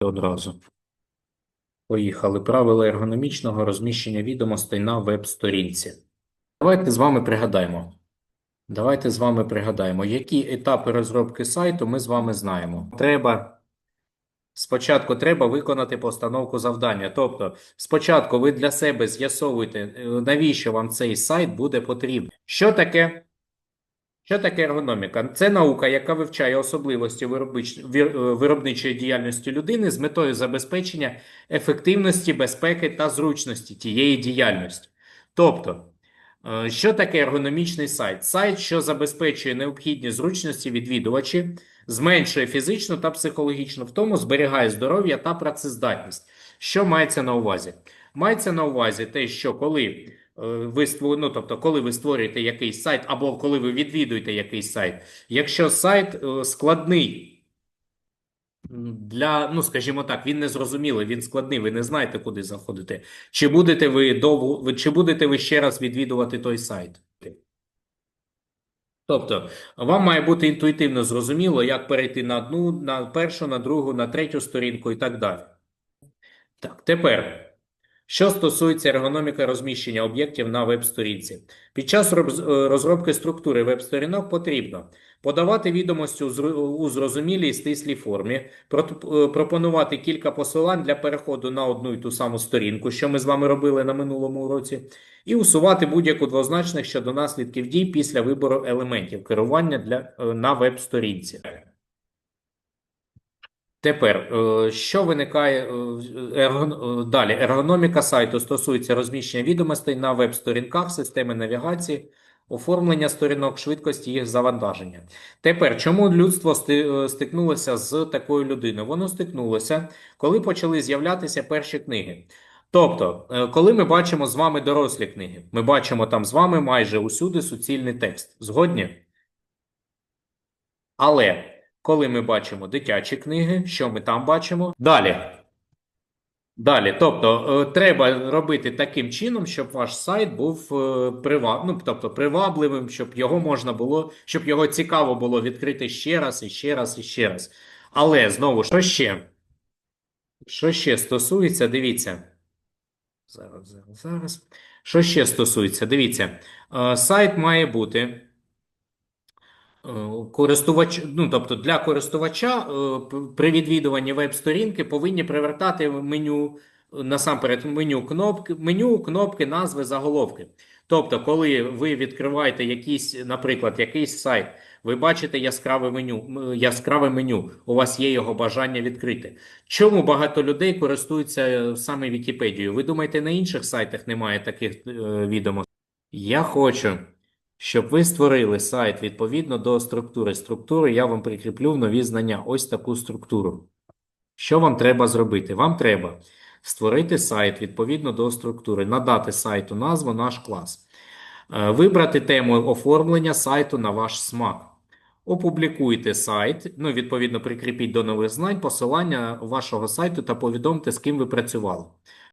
одразу. Поїхали. Правила ергономічного розміщення відомостей на веб-сторінці. Давайте з вами пригадаємо. Давайте з вами пригадаємо, які етапи розробки сайту ми з вами знаємо. Треба. Спочатку треба виконати постановку завдання. Тобто, спочатку ви для себе з'ясовуєте, е, навіщо вам цей сайт буде потрібен. Що таке? Що таке ергономіка? Це наука, яка вивчає особливості виробничої діяльності людини з метою забезпечення ефективності, безпеки та зручності тієї діяльності. Тобто, е, що таке ергономічний сайт? Сайт, що забезпечує необхідні зручності відвідувачі, зменшує фізичну та психологічну втому, зберігає здоров'я та працездатність. Що мається на увазі? Мається на увазі те, що коли ви створ... ну, тобто, коли ви створюєте якийсь сайт, або коли ви відвідуєте якийсь сайт, якщо сайт е, складний для, ну скажімо так, він незрозумілий, він складний, ви не знаєте, куди заходити. Чи будете ви довго, чи будете ви ще раз відвідувати той сайт? Тобто, вам має бути інтуїтивно зрозуміло, як перейти на одну, на першу, на другу, на третю сторінку і так далі. Так, тепер. Що стосується ергономіки розміщення об'єктів на веб-сторінці. Під час е, розробки структури веб-сторінок потрібно подавати відомості у зрозумілій і стислій формі, е, пропонувати кілька посилань для переходу на одну і ту саму сторінку, що ми з вами робили на минулому уроці, і усувати будь-яку двозначних щодо наслідків дій після вибору елементів керування для, е, на веб-сторінці. Тепер, е, що виникає е, е, далі? Ергономіка сайту стосується розміщення відомостей на веб-сторінках, системи навігації, оформлення сторінок, швидкості їх завантаження. Тепер, чому людство стикнулося з такою людиною? Воно стикнулося, коли почали з'являтися перші книги. Тобто, коли ми бачимо з вами дорослі книги, ми бачимо там з вами майже усюди суцільний текст. Згодні? Але коли ми бачимо дитячі книги, що ми там бачимо? Далі. Далі. Тобто, е, треба робити таким чином, щоб ваш сайт був е, ну, тобто, привабливим, щоб його можна було, щоб його цікаво було відкрити ще раз, і ще раз, і ще раз. Але знову, що ще? Що ще стосується, дивіться. Зараз, зараз, зараз. Що ще стосується? Дивіться, е, сайт має бути. Е, Користувач, ну, тобто для користувача е, при відвідуванні веб-сторінки повинні привертати меню е, насамперед меню кнопки, меню, кнопки, назви, заголовки. Тобто, коли ви відкриваєте якийсь, наприклад, якийсь сайт, ви бачите яскраве меню, яскраве меню, у вас є його бажання відкрити. Чому багато людей користуються саме Вікіпедією? Ви думаєте, на інших сайтах немає таких відомостей? Я хочу щоб ви створили сайт відповідно до структури. Структури я вам прикріплю в нові знання. Ось таку структуру. Що вам треба зробити? Вам треба створити сайт відповідно до структури, надати сайту назву наш клас, Е, вибрати тему оформлення сайту на ваш смак. Опублікуйте сайт, ну, відповідно, прикріпіть до нових знань посилання вашого сайту та повідомте, з ким ви працювали.